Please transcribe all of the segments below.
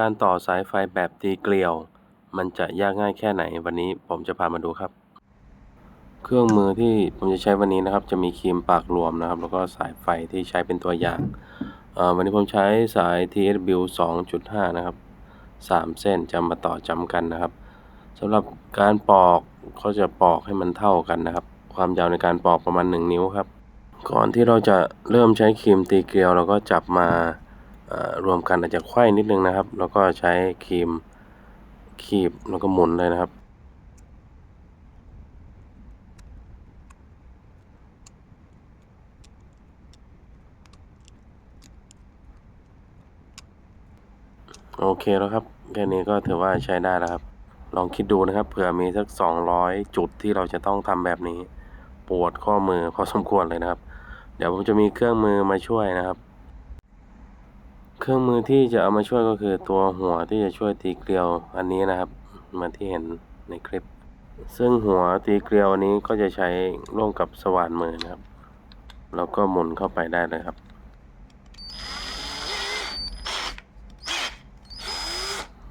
การต่อสายไฟแบบตีเกลียว มันจะยากง่ายแค่ไหนวันนี้ผมจะพามาดูครับ เครื่องมือที่ผมจะใช้วันนี้นะครับ จะมีครีมปากรวมนะครับ แล้วก็สายไฟที่ใช้เป็นตัวอย่างวันนี้ผมใช้สาย TSW 2.5 นะครับ 3 เส้นจะมาต่อจำกันนะครับสำหรับการปอกเขาจะปอกให้มันเท่ากันนะครับ ความยาวในการปอกประมาณ 1 นิ้วครับ ก่อนที่เราจะเริ่มใช้ครีมตีเกลียวเราก็จับมา รวมกันอาจจะไขว้นิดนึงนะครับ แล้วก็ใช้ครีมคีบแล้วก็หมุนเลยนะครับ โอเคแล้วครับ แค่นี้ก็ถือว่าใช้ได้แล้วครับ ลองคิดดูนะครับ เผื่อมีสักสองร้อยจุดที่เราจะต้องทำแบบนี้ ปวดข้อมือพอสมควรเลยนะครับ เดี๋ยวผมจะมีเครื่องมือมาช่วยนะครับ เครื่องมือที่จะเอามาช่วยก็คือตัวหัวที่จะช่วยตีเกลียวอันนี้นะครับเหมือนที่เห็นในคลิป ซึ่งหัวตีเกลียวอันนี้ก็จะใช้ร่วมกับสว่านมือนะครับ แล้วก็หมุนเข้าไปได้เลยครับ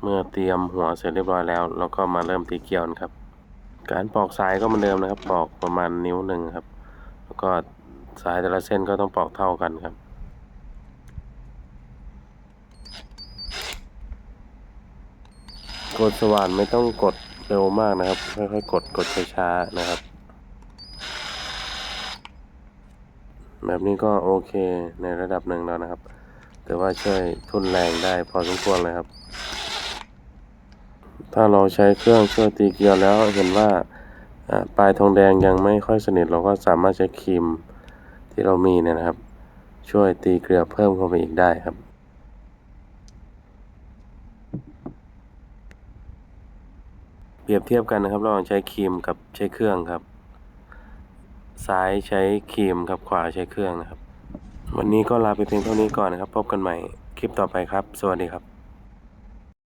เมื่อเตรียมหัวเสร็จเรียบร้อยแล้วเราก็มาเริ่มตีเกลียวนะครับ การปอกสายก็เหมือนเดิมนะครับ ปอกประมาณนิ้วหนึ่งครับ แล้วก็สายแต่ละเส้นก็ต้องปอกเท่ากันครับ กดสว่านไม่ต้องกดเร็วมากนะครับ ค่อยๆกดกดช้าๆนะครับ แบบนี้ก็โอเคในระดับหนึ่งแล้วนะครับ แต่ว่าช่วยทุนแรงได้พอสมควรเลยครับ ถ้าเราใช้เครื่องช่วยตีเกลียวแล้วเห็นว่าอ่าปลายทองแดงยังไม่ค่อยสนิทเราก็สามารถใช้ครีมที่เรามีเนี่ยนะครับ ช่วยตีเกลียวเพิ่มเข้าไปอีกได้ครับ เปรียบเทียบกันนะครับ ระหว่างใช้ครีมกับใช้เครื่องครับ ซ้ายใช้ครีมครับขวาใช้เครื่องนะครับ วันนี้ก็ลาไปเพียงเท่านี้ก่อนนะครับ พบกันใหม่คลิปต่อไปครับ สวัสดีครับ